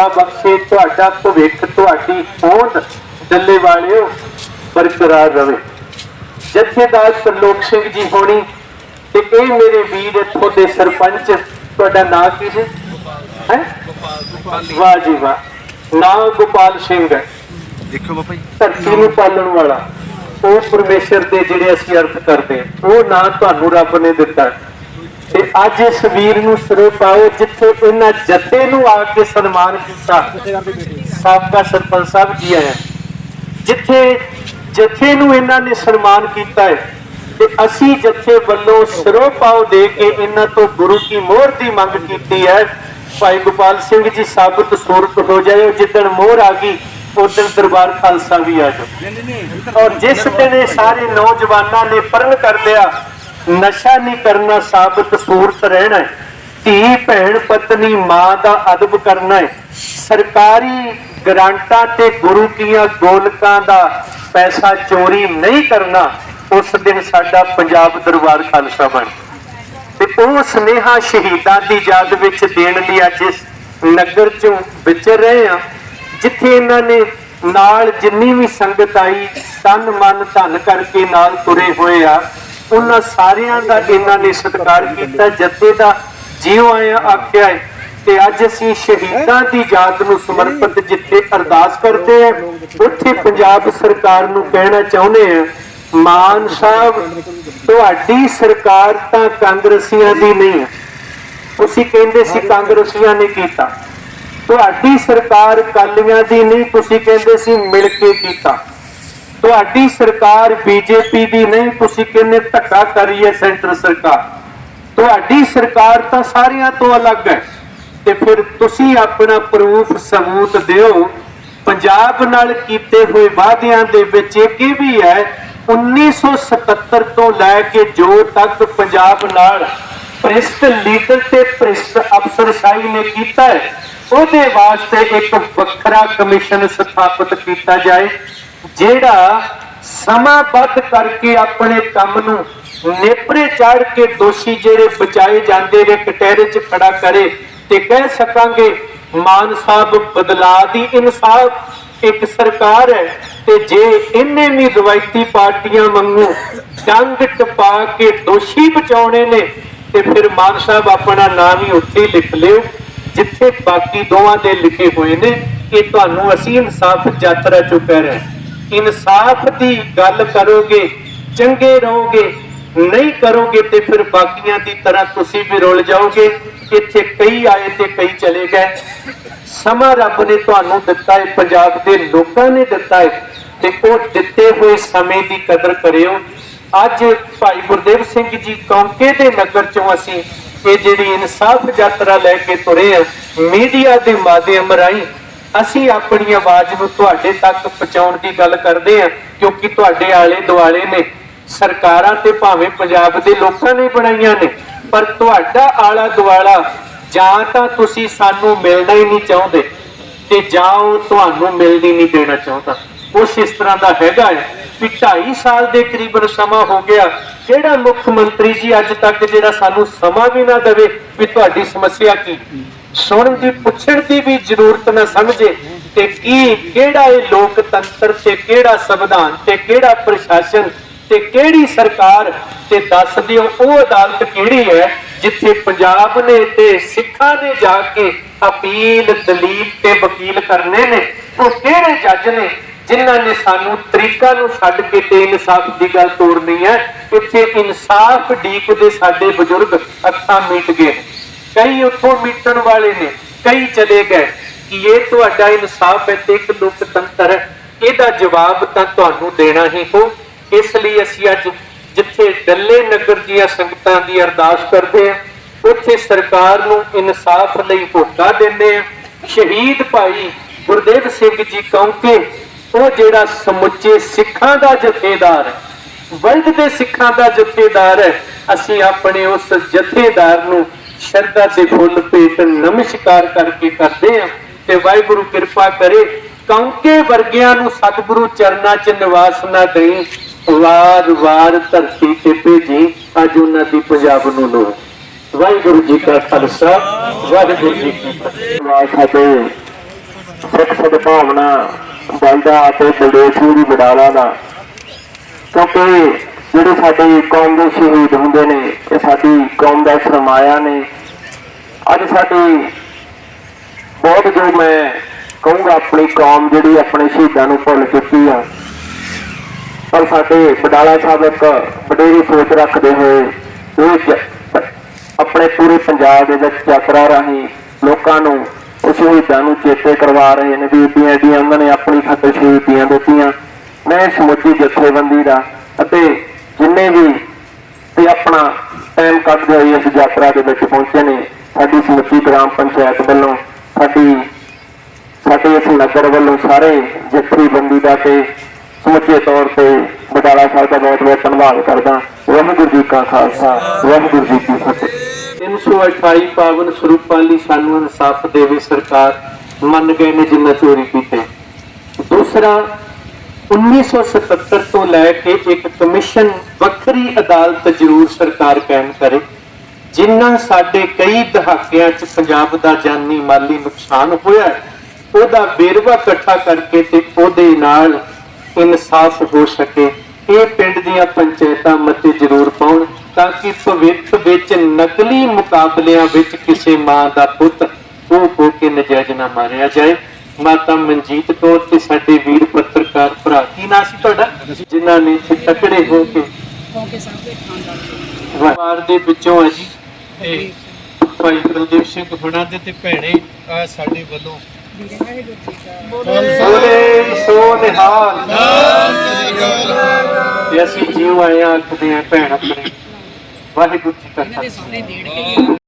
ਭਲਾ ਬਖਸ਼ੇ ਤੁਹਾਡਾ ਭਵਿੱਖ ਤੁਹਾਡੀ ਹੋਂਦ ਡੱਲੇ ਵਾਲਿਓ ਬਰਕਰਾਰ ਰਵੇ। ਜਥੇਦਾਰ ਤਰਲੋਕ ਸਿੰਘ ਜੀ ਹੋਣੀ ਤੇ ਇਹ ਮੇਰੇ ਵੀਰ ਇੱਥੋਂ ਦੇ ਸਰਪੰਚ ਤੁਹਾਡਾ ਨਾਂ ਕੀ ਹੈ? ਹੈ? ਵਾਹ ਜੀ ਵਾਹ। ਨਾਂ ਗੋਪਾਲ ਸਿੰਘ ਹੈ। ਦੇਖੋ ਬਾਬਾ ਜੀ। ਧਰਤੀ ਨੂੰ ਪਾਲਣ ਵਾਲਾ। ਉਹ ਪਰਮੇਸ਼ਰ ਦੇ ਜਿਹੜੇ ਅਸੀਂ ਅਰਥ ਕਰਦੇ ਉਹ ਨਾਂ ਤੁਹਾਨੂੰ ਰੱਬ ਨੇ ਦਿੱਤਾ। ਹੈ। ਤੇ ਅੱਜ ਇਸ ਵੀਰ ਨੂੰ ਸਿਰੇ ਪਾਓ ਜਿੱਥੇ ਇਹਨਾਂ ਜੱਥੇ ਨੂੰ ਆ ਕੇ ਸਨਮਾਨ ਕੀਤਾ। ਸਾਬਕਾ ਸਰਪੰਚ ਸਾਹਿਬ ਜੀ ਆਏ ਜਿੱਥੇ ਜਥੇ ਨੂੰ ਇਹਨਾਂ ਨੇ ਸਨਮਾਨ ਕੀਤਾ ਹੈ ਤੇ ਅਸੀਂ ਜਥੇ ਵੱਲੋਂ ਸਿਰੋਂ ਪਾਓ ਦੇ ਕੇ ਇਹਨਾਂ ਤੋਂ ਗੁਰੂ ਕੀ ਮੋਹਰ ਦੀ ਮੰਗ ਕੀਤੀ ਹੈ। ਭਾਈ ਗੋਪਾਲ ਸਿੰਘ ਜੀ ਸਾਬਤ ਸੂਰਤ ਹੋ ਜਾਇਓ ਜਿੱਦਣ ਮੋਹਰ ਆ ਗਈ ਉਦੋਂ ਦਰਬਾਰ ਖਾਲਸਾ ਵੀ ਆ ਜਾਓ। ਔਰ ਜਿਸ ਦਿਨ ਇਹ ਸਾਰੇ ਨੌਜਵਾਨਾਂ ਨੇ ਪਰਨ ਕਰ ਲਿਆ ਨਸ਼ਾ ਨਹੀਂ ਕਰਨਾ ਸਾਬਤ ਸੂਰਤ ਰਹਿਣਾ ਹੈ। ਧੀ, ਭੈਣ, ਪਤਨੀ, ਮਾਂ ਦਾ ਅਦਬ ਕਰਨਾ ਹੈ। ਸਰਕਾਰੀ ਗ੍ਰਾਂਟਾਂ ਤੇ ਗੁਰੂ ਕੀਆਂ ਗੋਲਕਾਂ ਦਾ ਪੈਸਾ ਚੋਰੀ ਨਹੀਂ ਕਰਨਾ, ਉਸ ਦਿਨ ਸਾਡਾ ਪੰਜਾਬ ਦਰਬਾਰ ਖਾਲਸਾ ਬਣ ਤੇ ਉਹ ਸਨੇਹਾ ਸ਼ਹੀਦਾਂ ਦੀ ਯਾਦ ਵਿੱਚ ਦੇਣ ਲਈ ਅੱਜ ਇਸ ਨਗਰ ਚੋਂ ਵਿਚਰ ਰਹੇ ਆ ਜਿੱਥੇ ਇਹਨਾਂ ਨੇ ਨਾਲ ਜਿੰਨੀ ਵੀ ਸੰਗਤ ਆਈ, ਤਨ ਮਨ ਧਨ ਕਰਕੇ ਨਾਲ ਤੁਰੇ ਹੋਏ ਆ। ਉਹਨਾਂ ਸਾਰਿਆਂ ਦਾ ਇਹਨਾਂ ਨੇ ਸਤਿਕਾਰ ਕੀਤਾ। ਜੱਥੇ ਦਾ ਜਿਉ ਆਇਆ ਆਖਿਆ ਹੈ ਤੇ ਅੱਜ ਅਸੀਂ ਸ਼ਹੀਦਾਂ ਦੀ ਯਾਦ ਨੂੰ ਸਮਰਪਿਤ ਜਿੱਥੇ ਅਰਦਾਸ ਕਰਦੇ ਆ ਉੱਥੇ ਪੰਜਾਬ ਸਰਕਾਰ ਨੂੰ ਕਹਿਣਾ ਚਾਹੁੰਦੇ ਆ ਮਾਨ ਸਾਹਿਬ, ਤੁਹਾਡੀ ਸਰਕਾਰ ਤਾਂ ਕਾਂਗਰਸੀਆਂ ਦੀ ਨਹੀਂ ਹੈ। ਤੁਸੀਂ ਕਹਿੰਦੇ ਸੀ ਕਾਂਗਰਸੀਆਂ ਨੇ ਕੀਤਾ। ਤੁਹਾਡੀ ਸਰਕਾਰ ਕਾਲੀਆਂ ਦੀ ਨਹੀਂ, ਤੁਸੀਂ ਕਹਿੰਦੇ ਸੀ ਮਿਲ ਕੇ ਕੀਤਾ। ਤੁਹਾਡੀ ਸਰਕਾਰ ਬੀਜੇਪੀ ਦੀ ਨਹੀਂ, ਤੁਸੀਂ ਕਹਿੰਦੇ ਧੱਕਾ ਕਰੀ ਹੈ ਸੈਂਟਰ ਸਰਕਾਰ। ਤੁਹਾਡੀ ਸਰਕਾਰ ਤਾਂ ਸਾਰਿਆਂ ਤੋਂ ਅਲੱਗ ਹੈ। ਤੇ ਫਿਰ ਤੁਸੀਂ ਆਪਣਾ ਪ੍ਰੂਫ ਸਬੂਤ ਦਿਓ। ਪੰਜਾਬ ਨਾਲ ਕੀਤੇ ਹੋਏ ਵਾਅਦਿਆਂ ਦੇ ਵਿੱਚ ਇੱਕ ਇਹ ਵੀ ਹੈ 1977 ਤੋਂ ਲੈ ਕੇ ਜੋ ਤੱਕ ਪੰਜਾਬ ਨਾਲ ਭ੍ਰਿਸ਼ਟ ਲੀਡਰ ਤੇ ਭ੍ਰਿਸ਼ਟ ਅਫਸਰਸ਼ਾਹੀ ਨੇ ਕੀਤਾ ਹੈ, ਉਹਦੇ ਵਾਸਤੇ ਇੱਕ ਵੱਖਰਾ ਕਮਿਸ਼ਨ ਸਥਾਪਿਤ ਕੀਤਾ ਜਾਏ। ਜਿਹੜਾ ਸਮਾਬੱਧ ਕਰਕੇ ਆਪਣੇ ਕੰਮ ਨੂੰ ਨੇਪਰੇ ਚਾੜ ਕੇ ਦੋਸ਼ੀ ਜਿਹੜੇ ਬਚਾਏ ਜਾਂਦੇ ਨੇ ਕਟਹਿਰੇ 'ਚ ਖੜਾ ਕਰੇ ਤੇ ਕਹਿ ਸਕਾਂਗੇ, ਮਾਨ ਸਾਹਿਬ ਬਦਲਾ ਦੀ ਇਨਸਾਫ ਇੱਕ ਸਰਕਾਰ ਹੈ ਤੇ ਜੇ ਇਹਨੇ ਵੀ ਰਵਾਇਤੀ ਪਾਰਟੀਆਂ ਵਾਂਗੂ ਡੰਗ ਟਪਾ ਕੇ ਦੋਸ਼ੀ ਬਚਾਉਣੇ ਨੇ, ਤੇ ਫਿਰ ਮਾਨ ਸਾਹਿਬ ਆਪਣਾ ਨਾਮ ਹੀ ਉੱਥੇ ਲਿਖ ਲਿਓ, ਜਿੱਥੇ ਬਾਕੀ ਦੋਵਾਂ ਦੇ ਲਿਖੇ ਹੋਏ ਨੇ ਕਿ ਤੁਹਾਨੂੰ ਅਸੀਂ ਇਨਸਾਫ ਯਾਤਰਾ ਚੋਂ ਕਹਿ ਰਹੇ ਹਾਂ। ਇਨਸਾਫ ਦੀ ਗੱਲ ਕਰੋਗੇ, ਚੰਗੇ ਰਹੋਗੇ, ਨਹੀਂ ਕਰੋਗੇ ਤੇ ਫਿਰ ਬਾਕੀਆਂ ਦੀ ਤਰ੍ਹਾਂ ਤੁਸੀਂ ਵੀ ਰੁੱਲ ਜਾਓਗੇ। ਇੱਥੇ ਕਈ ਆਏ ਤੇ ਕਈ ਚਲੇ ਗਏ। ਸਮਾਂ ਰੱਬ ਨੇ ਤੁਹਾਨੂੰ ਦਿੱਤਾ ਹੈ ਪੰਜਾਬ ਦੇ ਲੋਕਾਂ ਨੇ ਦਿੱਤਾ ਹੈ ਤੇ ਉਹ ਦਿੱਤੇ ਹੋਏ ਸਮੇਂ ਦੀ ਕਦਰ ਕਰਿਓ। ਅੱਜ ਭਾਈ ਗੁਰਦੇਵ ਸਿੰਘ ਜੀ ਕੌਂਕੇ ਦੇ ਨਗਰ ਚੋਂ ਅਸੀਂ ਇਹ ਜਿਹੜੀ ਇਨਸਾਫ ਯਾਤਰਾ ਲੈ ਕੇ ਤੁਰੇ ਆ, ਮੀਡੀਆ ਦੇ ਮਾਧਿਅਮ ਰਾਹੀਂ ਅਸੀਂ ਆਪਣੀ ਆਵਾਜ਼ ਨੂੰ ਤੁਹਾਡੇ ਤੱਕ ਪਹੁੰਚਾਉਣ ਦੀ ਗੱਲ ਕਰਦੇ ਹਾਂ, ਕਿਉਂਕਿ ਤੁਹਾਡੇ ਆਲੇ ਦੁਆਲੇ ਨੇ। ਸਰਕਾਰਾਂ ਤੇ ਭਾਵੇਂ ਪੰਜਾਬ ਦੇ ਲੋਕਾਂ ਨੇ ਬਣਾਈਆਂ ਨੇ, ਪਰ ਤੁਹਾਡਾ ਆਲਾ ਦੁਆਲਾ ਜਾਂ ਤਾਂ ਤੁਸੀਂ ਸਾਨੂੰ ਮਿਲਣਾ ਹੀ ਨਹੀਂ ਚਾਹੁੰਦੇ ਤੇ ਜਾਂ ਉਹ ਤੁਹਾਨੂੰ ਮਿਲਣੀ ਨਹੀਂ ਦੇਣਾ ਚਾਹੁੰਦਾ। ਕੁਛ ਇਸ ਤਰ੍ਹਾਂ ਦਾ ਹੈਗਾ ਹੈ ਵੀ 2.5 ਸਾਲ ਦੇ ਕਰੀਬਨ ਸਮਾਂ ਹੋ ਗਿਆ ਕਿਹੜਾ ਮੁੱਖ ਮੰਤਰੀ ਜੀ ਅੱਜ ਤੱਕ ਜਿਹੜਾ ਸਾਨੂੰ ਸਮਾਂ ਵੀ ਨਾ ਦੇਵੇ ਵੀ ਤੁਹਾਡੀ ਸਮੱਸਿਆ ਕੀ। ਸੁਣਨ ਦੀ ਪੁੱਛਣ ਦੀ ਵੀ ਜ਼ਰੂਰਤ ਨਾ ਸਮਝੇ ਤੇ ਕੀ, ਕਿਹੜਾ ਇਹ ਲੋਕਤੰਤਰ ਤੇ ਕਿਹੜਾ ਸੰਵਿਧਾਨ ਤੇ ਕਿਹੜਾ ਪ੍ਰਸ਼ਾਸਨ ਤੇ ਕਿਹੜੀ ਸਰਕਾਰ ਤੇ ਦੱਸ ਦਿਓ, ਉਹ ਅਦਾਲਤ ਕਿਹੜੀ ਹੈ ਜਿੱਥੇ ਪੰਜਾਬ ਨੇ ਤੇ ਸਿੱਖਾਂ ਨੇ ਜਾ ਕੇ ਅਪੀਲ ਦਲੀਲ ਤੇ ਵਕੀਲ ਕਰਨੇ ਨੇ ਉਹ ਕਿਹੜੇ ਜੱਜ ਨੇ ਜਿਨ੍ਹਾਂ ਨੇ ਸਾਨੂੰ ਤਰੀਕਾ ਨੂੰ ਛੱਡ ਕੇ ਤੇ ਇਨਸਾਫ ਦੀ ਗੱਲ ਤੋੜਨੀ ਹੈ ਇੱਥੇ ਇਨਸਾਫ ਡੀਕਦੇ ਸਾਡੇ ਬਜ਼ੁਰਗ ਅੱਖਾਂ ਮੀਟ ਗਏ ਨੇ। ਕਈ ਉੱਥੋਂ ਮੀਟਣ ਵਾਲੇ ਨੇ, ਕਈ ਚਲੇ ਗਏ ਕਿ ਇਹ ਤੁਹਾਡਾ ਇਨਸਾਫ ਹੈ ਤੇ ਇੱਕ ਲੋਕਤੰਤਰ ਹੈ। ਇਹਦਾ ਜਵਾਬ ਤਾਂ ਤੁਹਾਨੂੰ ਦੇਣਾ ਹੀ ਹੋ। ਇਸ ਲਈ ਅਸੀਂ ਅੱਜ ਜਿੱਥੇ ਡੱਲੇ ਨਗਰ ਦੀਆਂ ਸੰਗਤਾਂ ਦੀ ਅਰਦਾਸ ਕਰਦੇ ਹਾਂ, ਉੱਥੇ ਸਰਕਾਰ ਨੂੰ ਇਨਸਾਫ ਲਈ ਹੋਕਾ ਦਿੰਦੇ ਆ ਸ਼ਹੀਦ ਭਾਈ ਗੁਰਦੇਵ ਸਿੰਘ ਜੀ ਕੌਂਕੇ ਉਹ ਜਿਹੜਾ ਸਮੁੱਚੇ ਸਿੱਖਾਂ ਦਾ ਜਥੇਦਾਰ ਹੈ ਵਰਲਡ ਦੇ ਸਿੱਖਾਂ ਦਾ ਜਥੇਦਾਰ ਹੈ, ਅਸੀਂ ਆਪਣੇ ਉਸ ਜਥੇਦਾਰ ਨੂੰ ਸ਼ਰਧਾ ਦੇ ਫੁੱਲ ਭੇਟ ਨਮਸਕਾਰ ਕਰਕੇ ਕਰਦੇ ਹਾਂ ਤੇ ਵਾਹਿਗੁਰੂ ਕਿਰਪਾ ਕਰੇ, ਕੌਂਕੇ ਵਰਗਿਆਂ ਨੂੰ ਸਤਿਗੁਰੂ ਚਰਨਾਂ 'ਚ ਨਿਵਾਸ ਨਾ ਦੇਈ ਵਾਰ ਵਾਰ ਧਰਤੀ ਤੇ ਭੇਜੀ ਅੱਜ ਉਹਨਾਂ ਦੀ ਪੰਜਾਬ ਨੂੰ ਲੋ ਵਾਹਿਗੁਰੂ ਜੀ ਕਾ ਖਾਲਸਾ, ਵਾਹਿਗੁਰੂ ਜੀ ਕੀ ਫਤਿਹ। ਸਾਡੇ ਸਿੱਖ ਸਦਭਾਵਨਾ ਬਲਦਾ ਅਤੇ ਬਲਦੇਵ ਦੀ ਵਡਾਲਾ ਦਾ, ਕਿਉਂਕਿ ਜਿਹੜੇ ਸਾਡੀ ਕੌਮ ਦੇ ਸ਼ਹੀਦ ਹੁੰਦੇ ਨੇ, ਇਹ ਸਾਡੀ ਕੌਮ ਦਾ ਸਰਮਾਇਆ ਨੇ। ਅੱਜ ਸਾਡੀ ਬਹੁਤ ਜੋ ਮੈਂ ਕਹੂੰਗਾ, ਆਪਣੀ ਕੌਮ ਜਿਹੜੀ ਆਪਣੇ ਸ਼ਹੀਦਾਂ ਨੂੰ ਭੁੱਲ ਚੁੱਕੀ ਆ। ਪਰ ਸਾਡੇ ਬਡਾਲਾ ਸਾਹਿਬ ਇੱਕ ਵਡੇਰੀ ਸੋਚ ਰੱਖਦੇ ਹੋਏ ਇਹ ਆਪਣੇ ਪੂਰੇ ਪੰਜਾਬ ਦੇ ਵਿੱਚ ਯਾਤਰਾ ਰਾਹੀਂ ਲੋਕਾਂ ਨੂੰ ਉਸ ਸ਼ਹੀਦਾਂ ਨੂੰ ਚੇਤੇ ਕਰਵਾ ਰਹੇ ਨੇ ਵੀ ਏਡੀਆਂ ਏਡੀਆਂ ਉਹਨਾਂ ਨੇ ਆਪਣੀ ਖਾਤਰ ਸ਼ਹੀਦੀਆਂ ਦਿੱਤੀਆਂ। ਮੈਂ ਸਮੁੱਚੀ ਜਥੇਬੰਦੀ ਦਾ ਅਤੇ ਜਿੰਨੇ ਵੀ ਤੇ ਆਪਣਾ ਟਾਈਮ ਕੱਢਦੇ ਹੋਏ ਇਸ ਯਾਤਰਾ ਦੇ ਵਿੱਚ ਪਹੁੰਚੇ ਨੇ, ਸਾਡੀ ਸਮੁੱਚੀ ਗ੍ਰਾਮ ਪੰਚਾਇਤ ਵੱਲੋਂ ਸਾਡੀ ਸਾਡੇ ਇਸ ਨਗਰ ਵੱਲੋਂ ਸਾਰੇ ਜਥੇਬੰਦੀ ਦਾ ਤੇ ਸਮੁੱਚੇ ਤੌਰ ਤੇ ਬਟਾਲਾ ਸਾਹਿਬ ਦਾ ਬਹੁਤ ਬਹੁਤ ਧੰਨਵਾਦ ਕਰਦਾ ਵਾਹਿਗੁਰੂ ਜੀ ਕਾ ਖਾਲਸਾ, ਵਾਹਿਗੁਰੂ ਜੀ ਕੀ ਫਤਿਹ। 328 ਪਾਵਨ ਸਰੂਪਾਂ ਲਈ ਸਾਨੂੰ ਇਨਸਾਫ ਦੇਵੇ ਸਰਕਾਰ, ਮੰਨ ਗਏ ਨੇ ਜਿੰਨਾ ਚੋਰੀ ਕੀਤੇ। ਦੂਸਰਾ 1977 ਤੋਂ ਲੈ ਕੇ ਇੱਕ ਕਮਿਸ਼ਨ ਵੱਖਰੀ ਅਦਾਲਤ ਜ਼ਰੂਰ ਸਰਕਾਰ ਕਾਇਮ ਕਰੇ। ਜਿਨ੍ਹਾਂ ਸਾਡੇ ਕਈ ਦਹਾਕਿਆਂ 'ਚ ਪੰਜਾਬ ਦਾ ਜਾਨੀ ਮਾਲੀ ਨੁਕਸਾਨ ਹੋਇਆ ਉਹਦਾ ਵੇਰਵਾ ਇਕੱਠਾ ਕਰਕੇ ਤੇ ਉਹਦੇ ਨਾਲ ਇਨਸਾਫ ਹੋ ਸਕੇ। ਇਹ ਪਿੰਡ ਦੀਆਂ ਪੰਚਾਇਤਾਂ ਮਤੇ ਜ਼ਰੂਰ ਪਾਉਣ ਤਾਂ ਕਿ ਭਵਿੱਖ ਵਿੱਚ ਨਕਲੀ ਮੁਕਾਬਲਿਆਂ ਵਿੱਚ ਕਿਸੇ ਮਾਂ ਦਾ ਪੁੱਤ ਉਹ ਹੋ ਕੇ ਨਜਾਇਜ਼ ਨਾ ਮਾਰਿਆ ਜਾਏ। ਮਾਤਾ ਮਨਜੀਤ ਕੌਰ ਤੇ ਸਾਡੇ ਵੀਰ ਪੱਤਰਕਾਰ ਭਰਾ, ਕੀ ਨਾਂ ਸੀ ਤੁਹਾਡਾ? ਜਿਨ੍ਹਾਂ ਨੇ ਤਕੜੇ ਹੋ ਕੇ ਦੇ ਖਾਨਦਾਨ ਦੇ ਪਰਿਵਾਰ ਦੇ ਵਿੱਚੋਂ ਹੈ ਜੀ ਤੇ ਭਾਈ ਕੁਲਦੀਪ ਸਿੰਘ ਹੁਣਾਂ ਦੇ ਤੇ ਭੈਣੇ ਆ ਸਾਡੇ ਵੱਲੋਂ। ਵੀਰੇ ਵਾਹਿਗੁਰੂ ਜੀ ਕਾ ਬੋਲੇ। ਸੋ ਨਿਹਾਲ। ਤੇ ਅਸੀਂ ਜਿਉ ਆਏ ਆ ਆਖਦੇ ਆ ਭੈਣ ਆਪਣੇ। ਵਾਹਿਗੁਰੂ ਜੀ ਕਾ ਇਹਨਾਂ ਦੇ ਸਾਰੇ